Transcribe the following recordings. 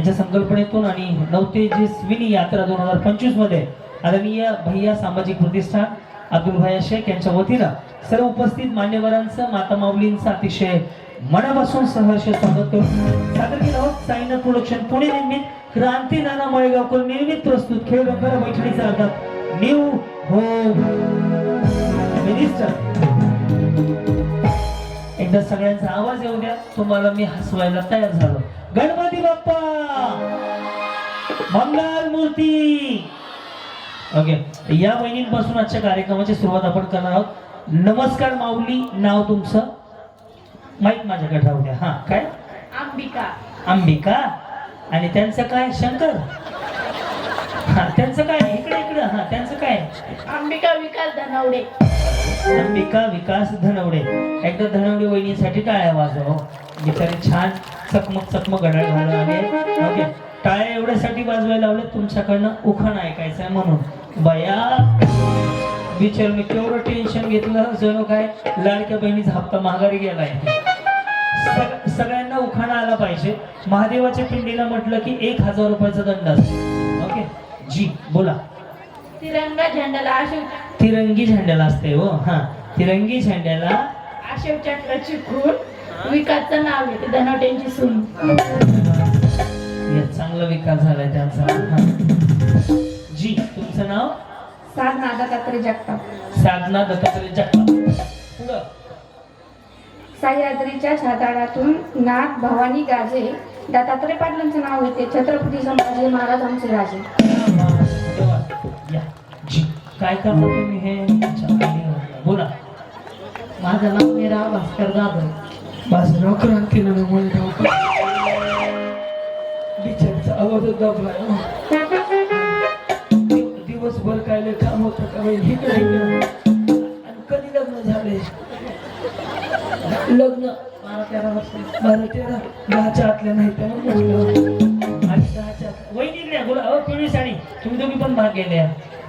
यांच्या संकल्पनेतून आणि नऊ तेजस्विनी यात्रा दोन हजार पंचवीसमध्ये आदरणीय भैया सामाजिक प्रतिष्ठान अब्दुल भैया शेख यांच्या वतीनं सर्व उपस्थित मान्यवरांचं माता माऊलींचं अतिशय मनापासून सहर्ष स्वागत करून सादर केलं आहोत साईनाथ प्रोडक्शन पुणे निर्मित क्रांती नाना मळेगावकर निर्मित प्रस्तुत खेळ रंगारा बैठणीचा अर्थ न्यू होम. मिनिस्टर. एकदा सगळ्यांचा आवाज येऊ द्या. तुम्हाला मी हसवायला तयार झालो. गणपती बाप्पा! मंगल मूर्ती! ओके या बहिणींपासून आजच्या कार्यक्रमाची सुरुवात आपण करणार आहोत. नमस्कार माऊली नाव तुमचं? माहीत माझ्याकडे राहू द्या. हा काय? अंबिका. अंबिका. आणि त्यांचं काय? शंकर. हा त्यांचं काय? इकडे इकडे. हा त्यांचं काय? अंबिका विकास धनवडे. अंबिका विकास धनवडे. एकदा धनवडे वहिनीसाठी टाळ्या वाजव बिचारी छान. चकमक चकमक घड्याळ घालून आले ओके. टाळ्या एवढ्यासाठी वाजवायला लावले तुमच्याकडनं उखाण ऐकायचंय म्हणून. बया. बिचार मी केवढं टेन्शन घेतलं जणू काय लाडक्या बहिणीचा हप्ता माघारी गेलाय. सग- सगळ्यांना उखाणा आला पाहिजे. महादेवाच्या पिंडीला म्हटलं की एक हजार रुपयाचा दंड असतो. ओके? जी बोला. तिरंगा झेंड्याला आशिव तिरंगी झेंड्याला असते हो हा. तिरंगी झेंड्याला आशिव चक्राची खून विकासचं नाव आहे ते धनवट्यांची सून. या चांगला विकास झालाय त्यांचा. जी तुमचं नाव? साधना दत्तात्रय जगताप. साधना दत्तात्रय जगताप. पुढं? सह्याद्रीच्या छाताडातून नाथ भवानी गाजे. दत्तात्रय पाटलांचं नाव येते छत्रपती संभाजी महाराज आमचे राजे. काय करता तुम्ही हे. बोला. माझं नाव मीरा भास्कर जाधव. माझं नाव क्रांतीनाना मुळेगाव बिचारचा आवाज दबलाय दिवसभर काय काम होतं का आणि कधी लग्न झाले लग्न बारा तेरा वर्ष बारा तेरा दहाच्या आतल्या नाही त्या आणि दहाच्या बोला अहो पिवळी साडी तुम्ही दोघी पण भाग गेल्या.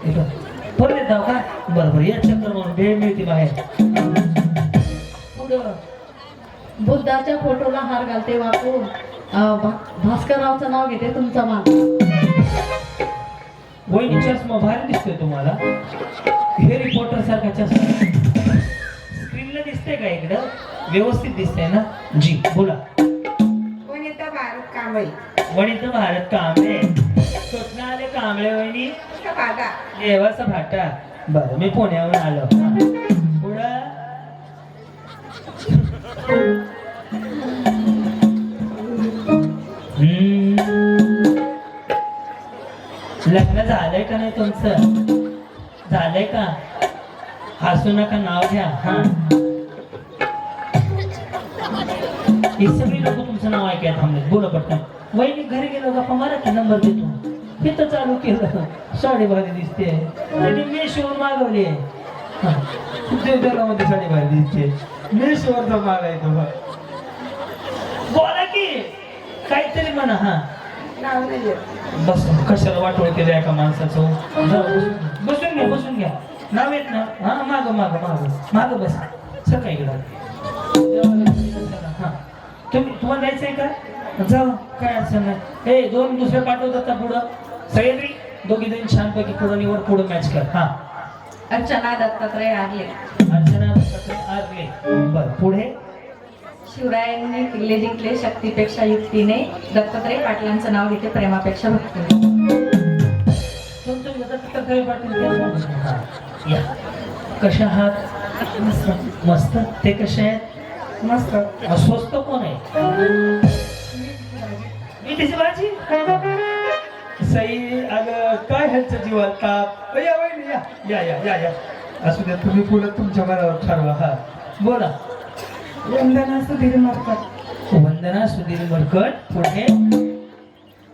इथं. परत जाऊ का? बरं बरं या चक्कर म्हणून भेळ मिळते बाहेर. पुढं बुद्धाच्या फोटोला हार घालते वापरून भास्कररावचं नाव घेते तुमचा मान. वहिनी चष्मा भारी दिसतोय तुम्हाला. हे रिपोर्टर सारखा चष्मा स्क्रीनला दिसतंय का इकडं? व्यवस्थित दिसतंय ना? जी बोला. कोणीता भारत कांबळी. वणीत भारत कांबळे. स्वप्न आले कांबळे वहिनी. देवाचा भाटा बरं मी पुण्याहून आलो. पुढं? लग्न झालंय का नाही तुमचं? झालंय का? हसू नका नाव घ्या. हा. ही सगळी लोक तुमचं नाव ऐकायला थांबले बोला पटकन. वहिनी घरी गेलो गप्पा मारा की नंबर देतो? हे तर चालू केलं. साडी भारी दिसते. त्यांनी मेशवर मागवली देवदरामध्ये साडी भारी दिसते. मेशवरचा मागायचो बोला की. काहीतरी म्हणा हा. नाव नाही बस कशाला वाटोळ केलं एका माणसाचं? जाऊ, बसून- घ्या. बसून घ्या नाव येत ना? हा माग माग माग. माग बस. काय इकडं. हा. तुम्ही तुम्हाला जायचंय का? जाऊ काय अडचण नाही. ए दोन दुसरे पाठवतात का पुढं? सगळे दोघी जण छानपैकी पुढं निवड पुढं मॅच कर. हा. अर्चना दत्तात्रय आर्ले अर्चना दत्तात्रय आर्ले बर पुढे? शिवरायांनी किल्ले जिंकले शक्तीपेक्षा युक्तीने. दत्तात्रय पाटलांचं नाव घेते प्रेमापेक्षा भक्तीने. हा, कशा आहात? मस्त. मस्त? ते कसे आहेत? मस्त. स्वस्त कोण आहे? मी भाजी सई अगं काय ह्यांचं जीवात ताप या या. या या या असू द्या तुम्ही पुढे तुमच्या मनावर ठरवा हा. बोला. वंदना सुधीर मार्फत वंदना सुधीर मरकट पुढे.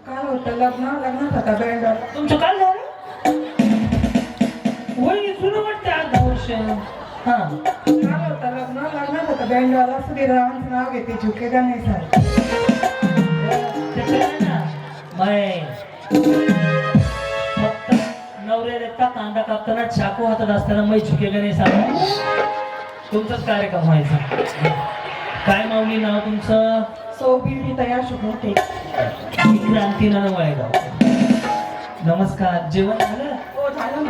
काल होतं लग्न लग्नात होता बँडवर तुमचं काय झालं? वय जुनं वाटतं दहा वर्ष. हा. काल होतं लग्न लग्नात होतं बँडवाला सुधीर रावांचं नाव घेते झुकेगा नाही सर फक्त नवरे देता कांदा कापताना चाकू हातात असताना मै झुकेगा नाही सांगा तुमचाच कार्यक्रम व्हायचा. काय माऊली नाव तुमचं? सोबी तयार शुभते क्रांती वळेगाव नमस्कार. जेवण झालं? हो झालं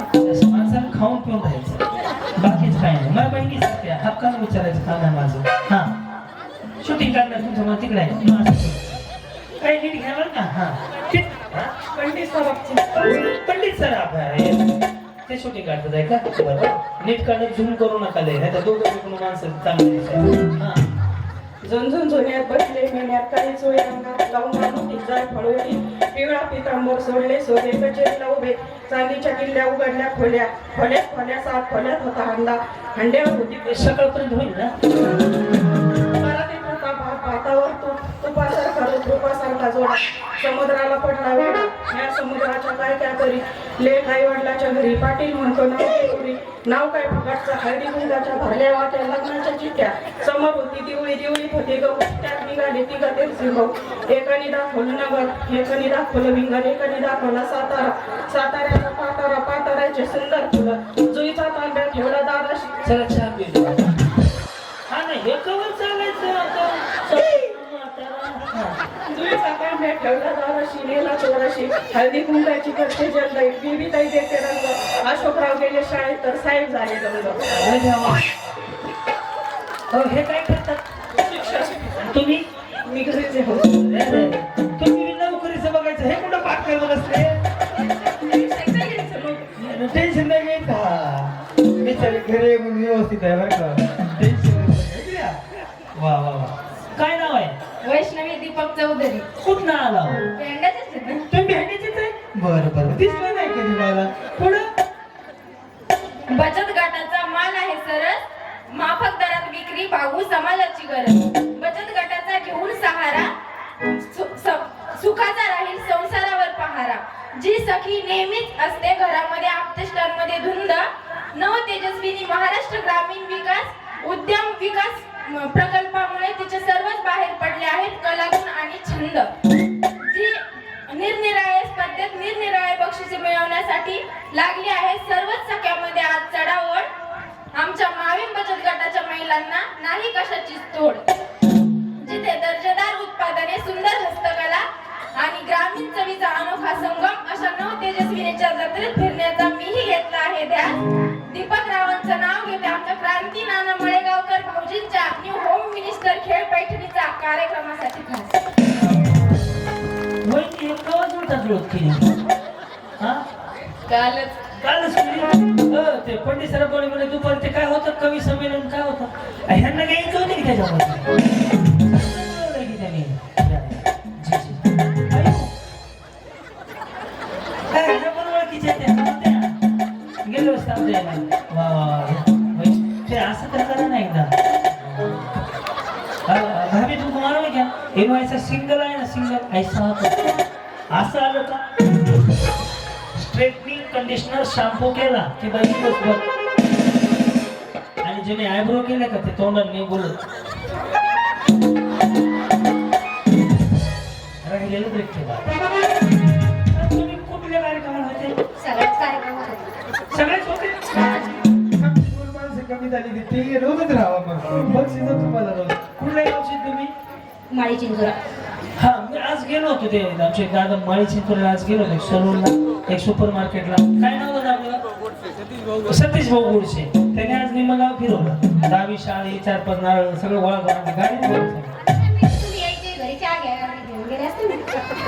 माणसानं खाऊन पिऊन राहायचं. बाकीच काय नाही. माझ्या बहिणी सांगते. हक्कानं विचारायचं काम आहे माझं. हा. शूटिंग काढणार तुमचं मला तिकडे आहे. काही नीट घ्या बरं का? हा? पंडित सराफची. पंडित सर आपण ते शूटिंग काढतात आहे का बरं. नीट काढत झूम करू नका लय. नाही तर दोघं तिकडून माणसं चांगली दिसायला. हा. झुंझुन झुन्यात बसले मेन्यात काही चोळी अंगात लावून आणून जाय फळवली. पिवळा पितांबर सोडले सोने कचेरीला उभे. चांदीच्या किल्ल्या उघडल्या खोल्या. खोल्यात खोल्या सात खोल्यात होता हंडा. हंड्यावर होती. ते सकाळपर्यंत होईल ना? रूपासारखा जोडा. समुद्राला पडला वेळा या समुद्राच्या काय काय करी लेख आई वडिलाच्या घरी. पाटील म्हणतो नाव नाव काय फुकटचा? हळदी कुंकाच्या भरल्या वाट्या लग्नाच्या चिठ्ठ्या. समोर होती दिवळी दिवळी होती गहू त्यात निघाली ती गते सिंह एकानी दाखवलं नगर. एकानी दाखवलं विंगर. एकानी दाखवला सातारा. साताऱ्याचा पातारा पाताऱ्याचे सुंदर फुलं. जुईचा तांब्या ठेवला दादाशी चला चहा पिऊ हा नाही हे कवर चालायचं आता म्हातारा. हा. जुईचा तांब्या दादाशी नेला चोराशी. हळदी कुंकाची करते जलदाई बीबी ताई देते रंग. अशोकराव गेले शाळेत तर साहेब झाले रंग. हो हे काय करतात? तुम्ही? मी घरीचे हो तुम्ही नोकरीचं बघायचं. हे कुठं पाठ करत असते टेन्शन नाही घेत का बिचारी घरी येऊन व्यवस्थित आहे बरं का. जी नेहमीच असते घरामध्ये आपतेष्टांमध्ये धुंद. नव तेजस्विनी महाराष्ट्र ग्रामीण विकास उद्यम विकास प्रकल्पामुळे तिचे सर्वच बाहेर पडले आहेत कलागुण आणि छंद. जी निरनिराळ्या स्पर्धेत निरनिराळे बक्षिसे मिळवण्यासाठी लागली आहे सर्वच सख्यामध्ये आज चढावळ आमच्या मावीन बचत गटाच्या महिलांना नाही कशाचीच तोड. जिथे दर्जेदार उत्पादने सुंदर हस्तकला आणि ग्रामीण चवीचा अनोखा संगम अशा नव तेजस्विनीच्या जत्रेत फिरण्याचा मीही घेतला आहे ध्यान. दीपक रावांचं नाव घेते आमच्या क्रांती नाना मळेगावकर भाऊजींच्या न्यू होम मिनिस्टर खेळ पैठणीचा कार्यक्रमासाठी हे हा? कालच. कालच केली अ, ते पंडित सर बोलले म्हणे दुपारी ते काय होतं कवी संमेलन काय होतं? ह्यांना काही होतं की त्याच्यामध्ये? कंडिशनर शॅम्पू केला की बाई आणि ज्याने आयब्रो केले का ते तोंडात नाही बोलत राहिलेलं तुम्ही कुठल्या कार्यक्रमाला होते? सगळ्याच कार्यक्रम होतात. सगळेच होते? आमची दोन माणसं कमी झाली मग बक्षीस तुम्हाला रोज. कुठल्या गावचे तुम्ही? माळी चिंचोरा. हा मी आज गेलो होतो ते आमचे दादा माळी चिंचोलीला आज गेलो होतो सलूनला. एक सुपर मार्केटला काय नाव होतं आपलं? सतीश भाऊ गुडसे त्याने आज निम्म गाव फिरवलं. दहावी शाळी चार पाच नारळ सगळं गोळा करून गाडी ना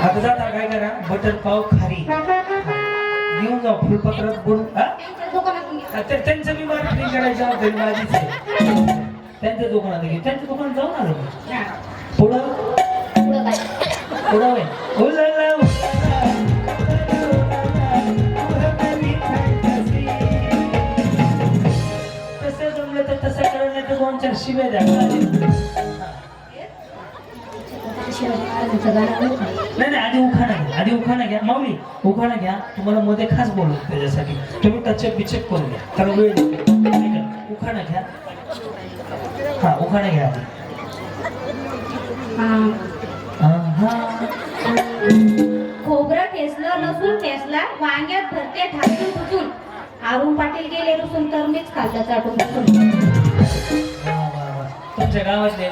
आता जाता काय करा? बटर पाव खारी. घेऊन जाऊ. फुलपत्रात बुडून हा? त्यांच्या दुकानातून घ्या. तर त्यांचं मी मार्केटिंग करायचं होतं माझीच. त्यांच्या दुकानात गेलो. त्यांच्या दुकानात जाऊन आलो मी. हा. पुढं? पुढं पुढं होय. दोन चार शिव्या द्या नाही नाही आधी उखाणा घ्या आधी उखाणा घ्या. माऊली उखाणा घ्या. तुम्हाला मध्ये खास बोलू त्याच्यासाठी. तुम्ही टचअप बिचअप करून घ्या. कारण वेळ उखाणा घ्या. हा उखाणा घ्या आधी. आहा. खोबरं ठेसलं लसूण ठेसला वांग्यात भरते ठाकून पुसून अरुण पाटील गेले रुसून तर मीच खाल्लं चाटून पुसून तुमच्या गावातले.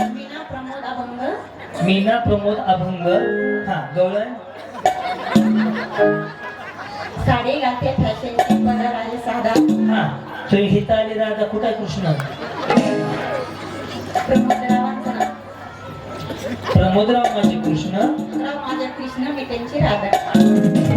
मीना प्रमोद अभंग. मीना प्रमोद अभंग. हा गवळण. साडी फॅशनची पदर साधा. हा हिता आली राधा कुठे कृष्ण? प्रमोदरावांचं नाव. प्रमोदराव माझे कृष्ण. राव माझ्या कृष्ण मी त्यांची राधा.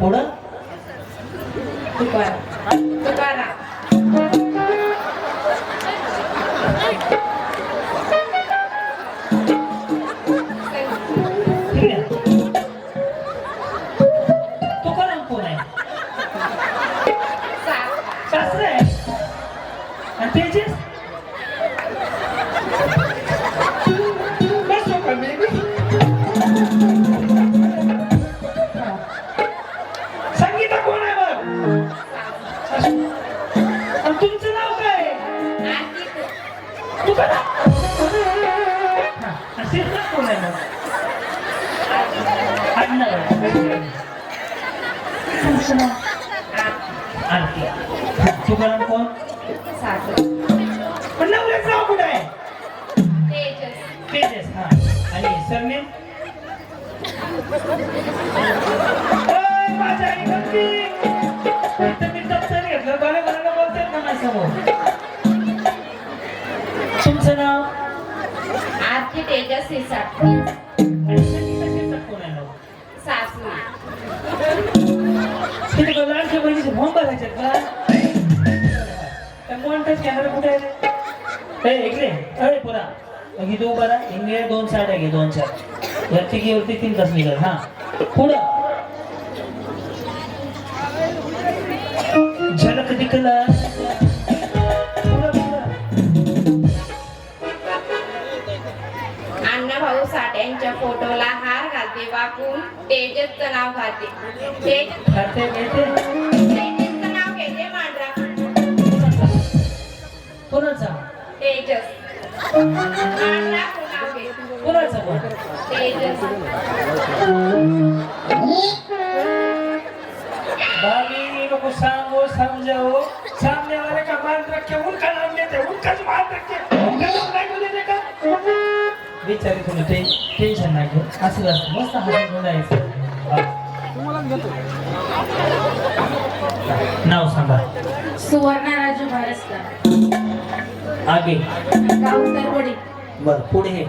पुढं? पण नवऱ्याचं नाव कुठं आहे? तेजस. हा. आणि सरनेम माझ्या आई इथं मी दप्तर घेतलं बरं बरं बोलतात ना माझ्यासमोर. तुमचं नाव? तेजस आणि संगीता शिरसाट कोण आहे नाव? सासू तिथे का लाडक्या बहिणीचे फॉर्म भरायचे का? त्या मॉनिटर्स कॅमेरा कुठे आहे? ए इकडे अरे पुरा. मग इथे उभा राहा. दोन साड्या घे दोन चार. या तिघीवरती तीन तास निघाल? हा. पुढं. झलक अण्णा भाऊ साठ्यांच्या फोटोला हार घालते वाकून तेजसचं नाव घालते. तेजस खाते तेजस. कोणाचा तेजस. लोग सांगो समजाओ सामने वाले का मान रखे उनका नाम लेते उनका जो मान रखे उनका नाम नाही देते का? बिचारी तुम्ही टे टेन्शन नाही घेऊ. असं असतं मस्त हसून बोलायचं. नाव सांगा. सुवर्णा राजू भारसकर आगे गाव तरवडी बर पुढे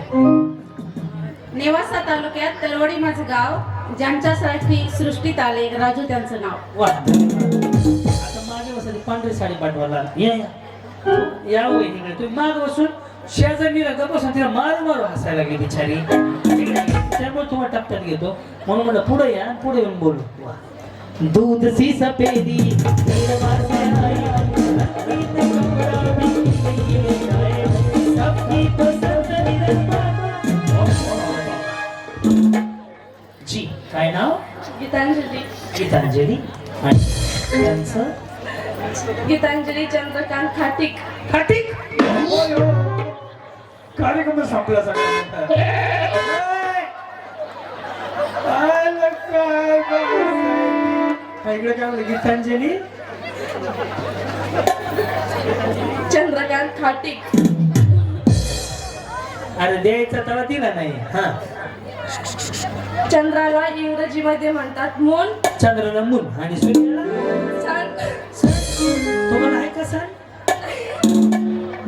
नेवासा तालुक्यात तरवडी माझं गाव ज्यांच्यासाठी सृष्टीत आले राजू त्यांचं नाव. वा. आता मागे बसली पांढरी साडी पाठवायला या या. या तिकडे. तुम्ही माग बसून शेजारी गप बसून तिला मारू मारू हसायला गेली बिचारी. त्यामुळे तुम्हाला टप्प्यात घेतो. म्हणून म्हणलं पुढे या पुढे येऊन बोलू. वा. दूध सी सफेदी काय नाव? गीतांजली. गीतांजली. आणि त्यांचं? गीतांजली चंद्रकांत खाटिक. ठीक कार्यक्रम संपला सगळं इकडे काय म्हणलं? गीतांजली? चंद्रकांत खाटिक. अरे द्यायचा तेव्हा दिला नाही. हा. चंद्राला इंग्रजीमध्ये म्हणतात मून. चंद्राला मूल आणि तुम्हाला आहे का सर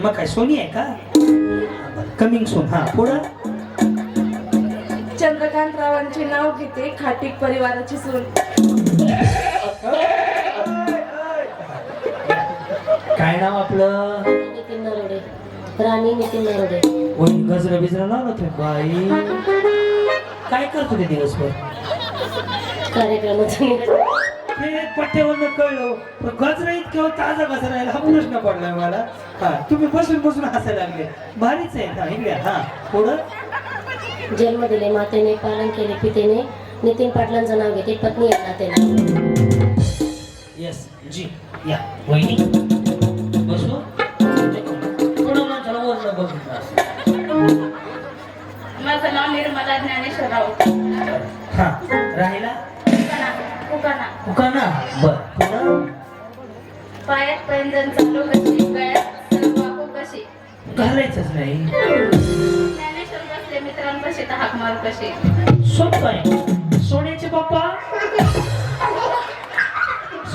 मग काय सोनी आहे का? कमिंग सोन हा पुढं. चंद्रकांत रावांचे नाव घेते खाटिक परिवाराची सून. काय नाव आपलं? नितीन नरोडे. राणी नितीन नरोडे. गजरा बिजरा लावला ते बाई. काय करतो ते दिवसभर? कार्यक्रमाचं ते पट्ट्यावरनं कळलं. पण गजरा इतक्या ताजा गजरा राहिला हा प्रश्न पडलाय मला. हा तुम्ही बसून बसून हसायला लागले. भारीच आहे हा इकडे हा. पुढं? जन्म दिले मातेने पालन केले पितेने. नितीन पाटलांचं नाव घेते पत्नी या नात्याने येस जी या वहिनी. बसू? थोडं माणसाला वरनं बघून नाव निर्मला ज्ञानेश्वर राऊत हा राहिला? कुकाना उकाना. बर पायात पैंजण चालू कशी? गळ्यात सरबाकू कशी? घालायचंच नाही. ज्ञानेश्वर बसले मित्रांपाशी तर हाक मारू कशी? सोपं आहे सोन्याचे पप्पा?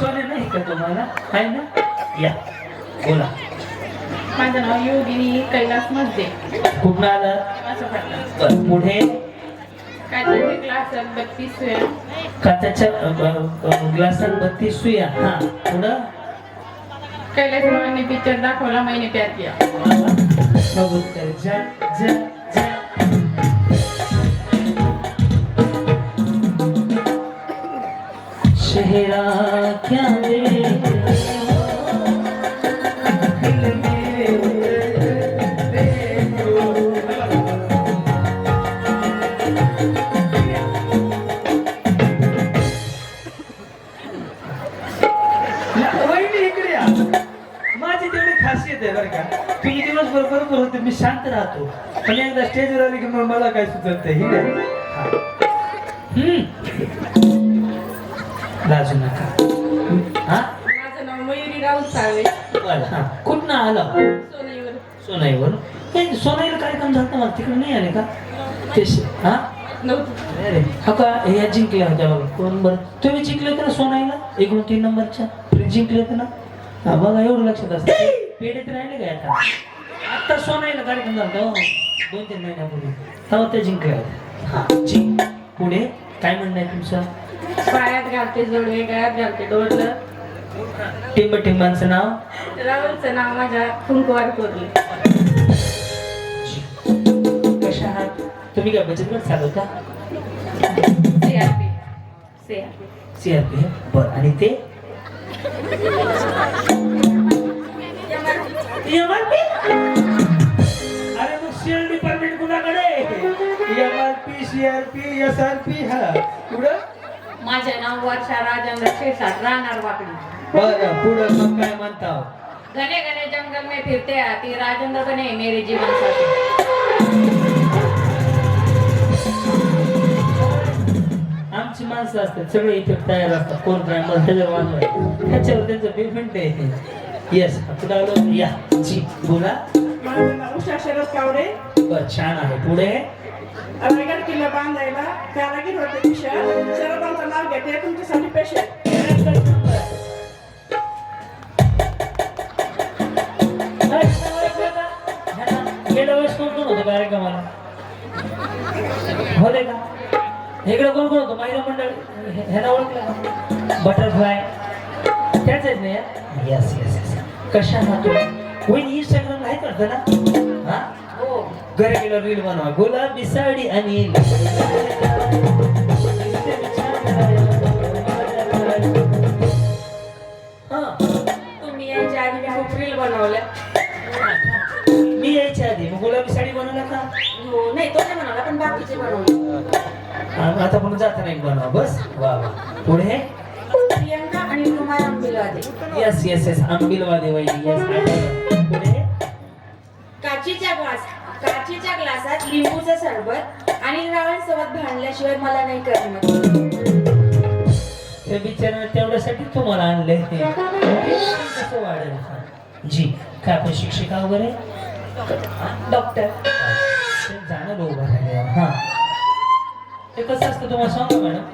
सोने नाही का तुम्हाला? आहे ना? या. बोला. माझं नाव योगिनी कैलास मजदे. कुठं आलं पुढे? काचाच्या ग्लासात बत्तीस सुया. हा पुढं? कैलास पिक्चर दाखवला महिने प्यार किया बघू तर जा जा जा. शहरा क्या दे बरोबर होते मी शांत राहतो. पण एकदा स्टेजवर आली की मला काय सुचत नाही. ही. लाजू नका. हा? माझं नाव मयुरी राऊत हा. कुठनं आलं? सोनईवर सोनाईवर हे सोनाईला कार्यक्रम झाला मला तिकडे नाही आले का? ते हा? अरे हा का? ह्या जिंकल्या होत्या बघा. कोण बरं? तुम्ही जिंकले होते ना सोनाईला? एकूण तीन नंबरच्या? फ्री जिंकले होते ना? हा बघा एवढं लक्षात असतं. पेढेत राहिले काय आता? आता सोनाईला कार्यक्रम झाला हो दोन तीन महिन्यापूर्वी. तेव्हा जिंकल्या होत्या हा. जिंक. पुढे? काय म्हणणं आहे तुमचं? पायात घालते जोडवे गळ्यात घालते डोरलं टिंब टिंबांचं नाव? राहुलचं नाव माझ्या कुंकवार कोरले. कशा आहात? तुम्ही काय बचत गट चालवता सीआरपी सीआरपी सीआरपी बरं. आणि ते? C R P S R P हा. पुढं? माझे नाव वर्षा राजेंद्र शेषाट राहणार वाकडी. बरं पुढं मग काय म्हणता? घने घने जंगल में फिरते आती राजेंद्र बने मेरे जीवन साथी. आमची माणसं असतात सगळे इफेक्ट तयार असतात. कोण काय वांधं आहे. त्याच्यावर त्यांचं पेमेंट आहे येस पुढे आलो या जी बोला. माझं नाव उषा शरद कावडे बर छान आहे. पुढे? रायगड किल्ला बांधायला कारागीर होते दिशा शरदांचं नाव घेते तुमच्यासाठी पेशंट गेल्या वेळेस कोण कोण होतं कार्यक्रमाला होते का इकडे कोण कोण होतं? महिला मंडळ ह्याला ओळखलं बटरफ्लाय त्याच आहेत ना यस यस यस कशा आहात तुम्ही वहिनी इंस्टाग्राम आहे करतं ना हा? घरी गेलो रील बनवा. गुलाबी साडी आणि हा. तुम्ही यायच्या आधी मी खूप रील बनवल्या. मी यायच्या आधी. मग गुलाबी साडी बनवला का हो नाही तो नाही बनवला पण बाकीचे बनवले. आता पण जाता नाही बनवा. बस. वा वा. पुढे? प्रियंका आणि Kumar Ambilwade yes yes yes Ambilwadi वहिनी. येस पुढे? काचीच्या ग्लास काचीच्या ग्लासात लिंबूचं सरबत आणि रावणसोबत भांडल्याशिवाय मला नाही करमत ते बिचारा तेवढ्यासाठी तुम्हाला आणले कसं वाढेल. जी काय आपण शिक्षिका वगैरे? डॉक्टर. जाणं उभं राहिले हा. ते कसं असतं तुम्हाला सांगू मॅडम?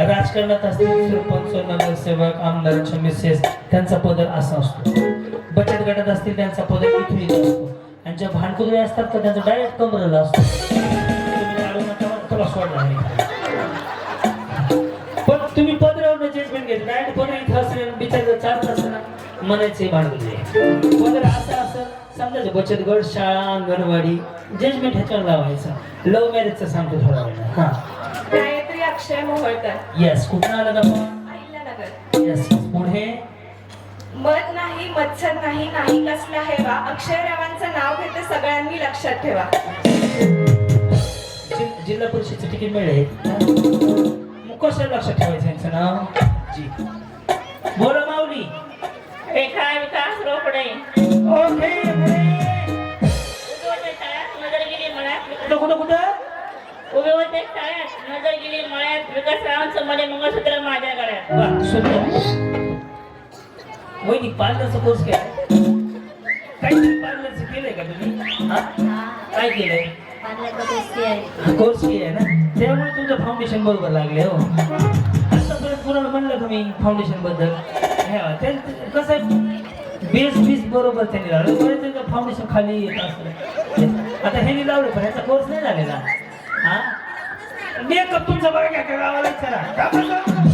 राजकारणात असतील सरपंच नगरसेवक आमदारांच्या मिसेस त्यांचा पदर असा असतो. बचत गटात असतील त्यांचा पदर इथून इथं असतो. आणि ज्या भांडकुदळे असतात तर त्यांचा डायरेक्ट कमरेला असतो. पण तुम्ही पदरावर जजमेंट घेतलं डायरेक्ट पदर इथं असेल बिचार चार तास म्हणायचे भांडकुदळे पदर असं असं समजायचं बचत गट शाळा अंगणवाडी जजमेंट ह्याच्यावर लावायचं. लव्ह मॅरेजचं सांगतो थोडा वेळ. हा. गायत्री अक्षय मोहोळकर. येस कुठं आलं का येस पुढे मध नाही मत्सर नाही नाही कसला हेवा अक्षयरावांचं नाव घेते सगळ्यांनी लक्षात ठेवा. जि- जिल्हा परिषदचं तिकीट मिळेल. मग कशाला लक्षात ठेवायचं यांचं नाव. जी. बोला माऊली. रेखा विकास रोकडे. ओके पुढे. नजरगिरी मळ्यात कुठं कुठं कुठं? उभे होते शाळेत नजरगिरी मळ्यात विकासरावांचं मध्ये मंगळसूत्र माझ्या गळ्यात वा सुंदर. वहिनी पार्लरचा कोर्स केलाय काहीतरी पार्लरचं केलंय का तुम्ही हा? काय केलंय कोर्स केलाय ना त्यामुळे तुमचं फाउंडेशन बरोबर लागले हो आतापर्यंत कुणाला म्हणलं तुम्ही फाउंडेशनबद्दल हे कसं आहे बेस बीस बरोबर त्यांनी लावलं बरेच फाउंडेशन खाली येत असतं आता ह्यांनी लावलं पण ह्याचा कोर्स नाही झालेला हा मेकअप तुमचा बघा काय गावाला चला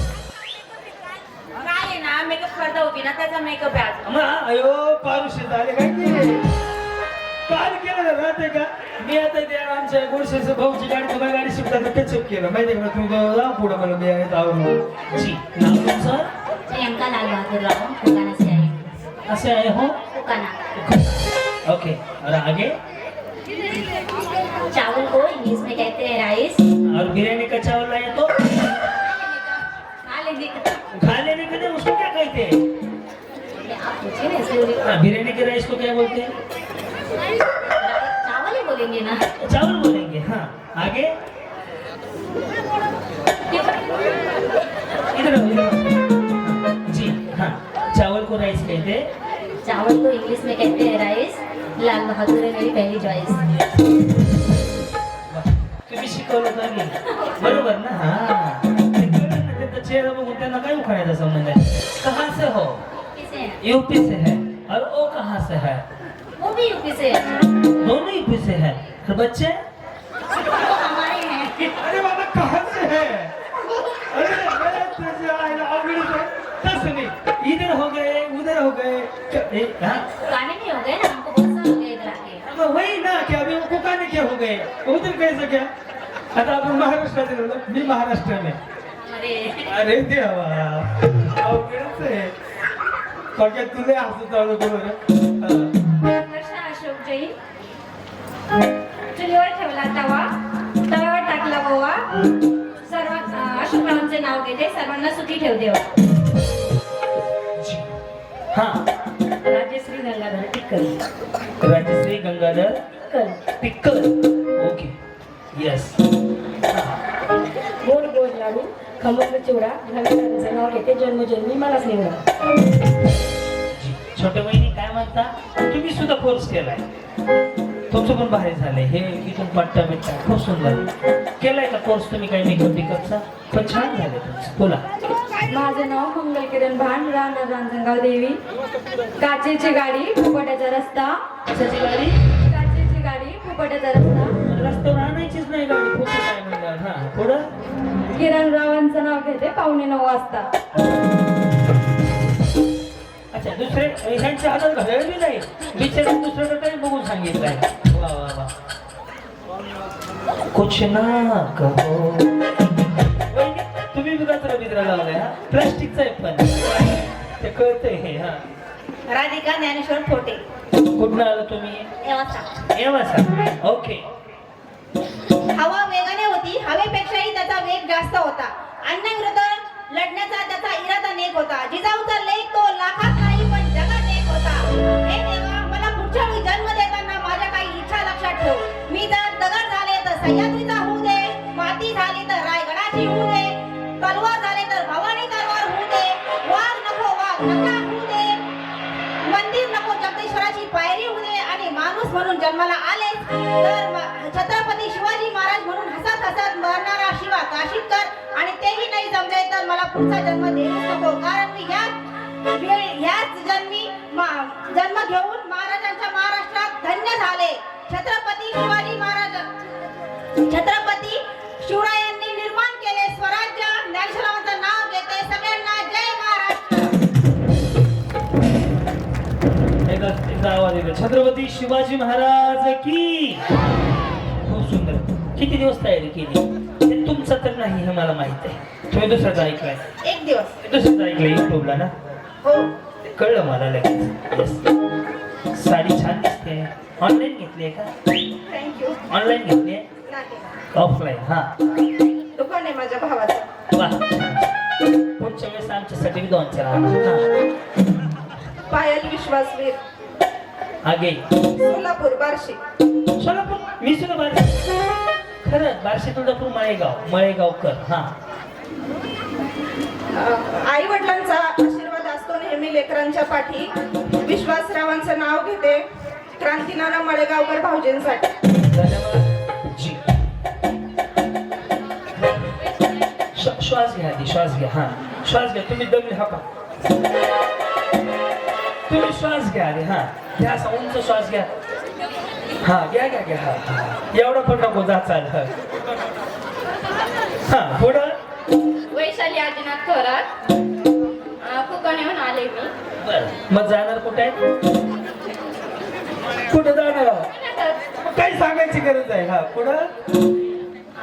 मेकअप स्पर्धा होती ना त्याचा मेकअप आहे आज. मग अयो पारुशे झाले काय ते? काल ते का? मी आता त्या आमच्या गोडशेचं भाऊची गाडी तुम्हाला गाडी शिकताना टचअप केलं. माहिती आहे का तुम्ही जाऊ पुढं मला मी आहेत आवडून जी नाव तुमचं? प्रियंका लाल बहादुर राव फुकाना से आई. असे आहे हो? फुकाना. ओके और आगे. चावल को इंग्लिश में कहते हैं राइस और बिरयानी का चावल हाँ, बिरयानी के राइस को क्या बोलते हैं? चावल ही बोलेंगे ना। चावल बोलेंगे हाँ। आगे? इधर। जी हाँ चावल को राइस कहते हैं। चावल को इंग्लिश में कहते हैं राइस लाल बहादुर है मेरी से है दोनों यूपी से है? और बच्चे? वो हमारे हैं। अरे बाबा कहाँ से है? अरे मैं तुझे आया अभी तो तस नहीं इधर हो गए उधर हो गए। ए, हाँ? गाने नहीं हो गए ना? हमको बहुत साल हो गए इधर आके। अब वही ना क्या अभी उनको क्या हो गए? उधर कैसे क्या? आता आपण महाराष्ट्रात राहिलो. मी महाराष्ट्र में। अरे। अरे देवा। अवघडच आहे थोडक्यात तुले हसू चालू करू रे वर्षा जैन चुलीवर ठेवला तवा. तव्यावर टाकला गोवा सर्व अशोकरावांचे नाव घेते. सर्वांना सुखी ठेव देवा हा. राजश्री गंगाधर टिक्कर राजश्री गंगाधर कर पिक्कल. ओके. येस गोड गोड लाडू. खमंग चिवडा. घराचं नाव घेते. जन्मजन्मी मलाच निवडा छोटे बहिणी काय म्हणता? तुम्ही सुद्धा कोर्स केलाय. तुमचं पण भारी झालंय. हे इथून पट्टा बिट्टा खूप सुंदर. केलाय का कोर्स तुम्ही काही मेकअप बिकअपचा? पण छान झाले तुमचं. बोला. माझं नाव मंगल किरण भान राहणार रांजणगाव देवी. काचेची गाडी फुपट्याचा रस्ता. कशाची गाडी? काचेची गाडी फुपट्याचा रस्ता. रस्त्यावर आणायचीच नाही गाडी. खूप काय म्हणलं हा पुढं? किरण रावांचं नाव घेते पावणे नऊ वाजता. अच्छा दुसरे घडवली नाही? बिचारे दुसऱ्याकडे बघून सांगितलंय वा वा वा. कुछ ना कहो. वहिनी, तुम्ही बिगात्र बिद्रा लावलाय हा. प्लास्टिकचा आहे पण. ते कळतंय हे हा. राधिका ज्ञानेश्वर फोटे. कुठनं आलं तुम्ही? ओके. हवा वेगाने होती हवेपेक्षाही त्याचा वेग जास्त होता. अन्नाविरुद्ध लढण्याचा त्याचा इरादा नेक होता. जिजाऊचा लेख तो लाखात नाही पण जगात एक होता. हे देवा मला पुढच्या वेळी जन्म देताना माझ्या काही इच्छा लक्षात ठेव. मी जर दगड झाले तर सह्याद्रीचा होऊ दे. माती झाली तर रायगडाची होऊ दे. तलवार झाले तर भवानी तलवार होऊ दे. वाघ नको वाघ नका होऊ दे. मंदिर नको जगदीश्वराची पायरी होऊ दे. आणि माणूस म्हणून जन्माला आले तर छत्रपती शिवाजी महाराज म्हणून हसत हसत मरणारा शिवा काशीत कर. आणि तेही नाही जमले तर मला पुढचा जन्म देऊच नको. कारण मी ह्याच वेळ ह्याच जन्मी जन्म घेऊन महाराजांच्या महाराष्ट्रात धन्य झाले. छत्रपती शिवाजी महाराज छत्रपती शिवरायांनी निर्माण केले स्वराज्य. ज्ञानेश्वरांचं नाव घेते. सगळ्यांना जय महाराष्ट्र. छत्रपती शिवाजी महाराज की खूप सुंदर. किती दिवस तयारी केली? तुमचं तर नाही हे मला माहीत आहे. तुम्ही दुसऱ्याचं ऐकलंय. एक दिवस. दुसऱ्याचं ऐकलंय युट्यूबला ना? हो. कळलं मला लगेच. साडी छान दिसते. ऑनलाईन घेतली आहे का? थँक्यू ऑनलाईन घेतली आहे नाही. ऑफलाईन हा. दुकान आहे माझ्या भावाचं. वा. पुढच्या वेळेस आमच्यासाठी बी दोन चार आणा. हा. पायल विश्वासवीर. आगे. सोलापूर बार्शी. सोलापूर? मी सुद्धा बार्शी. खरं बार्शी तुळजापूर मळेगाव मळेगावकर हा. आई वडिलांचा आशीर्वाद असतो नेहमी लेकरांच्या पाठी. विश्वासरावांचं नाव घेते क्रांतीनाना मळेगावकर भाऊजींसाठी. जी. श्व- श्वास घ्या आधी श्वास घ्या हा. श्वास घ्या तुम्ही दमले हा का तुम्ही श्वास घ्या आधी हा. घ्या असा उंच श्वास घ्या. हा घ्या घ्या घ्या. हा. एवढा पण नको जा चाल. हा. पुढं? वैशाली आदिनाथ थोरात. कुकणेहून आले मी. मग जाणार कुठे? कुठं जाणार. काय सांगायची गरज आहे. हा पुढं?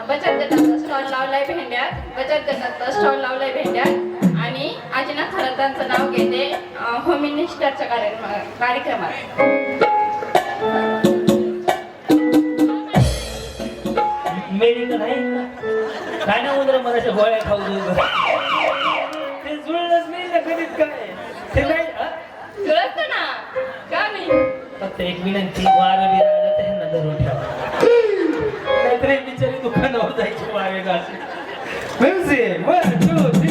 बचत गटाचा स्टॉल लावलाय भेंड्यात. बचत गटाचा स्टॉल लावलाय भेंड्यात. आणि आजीनाथ थोरातांचं नाव घेते अं, होम मिनिस्टरच्या कार्यक्रम- कार्यक्रमात. मेडिंग नाही. काय ना उंदर मनाच्या गोळ्या खाऊ ते जुळलंच नाही ना कधीच काय. ते नाही ना. का नाही? फक्त एक विनंती वारं बी राहिलं तर ह्यांना धरून ठेवा. नाहीतर बिचारी दुकानावर जायचे वारे गाशी बर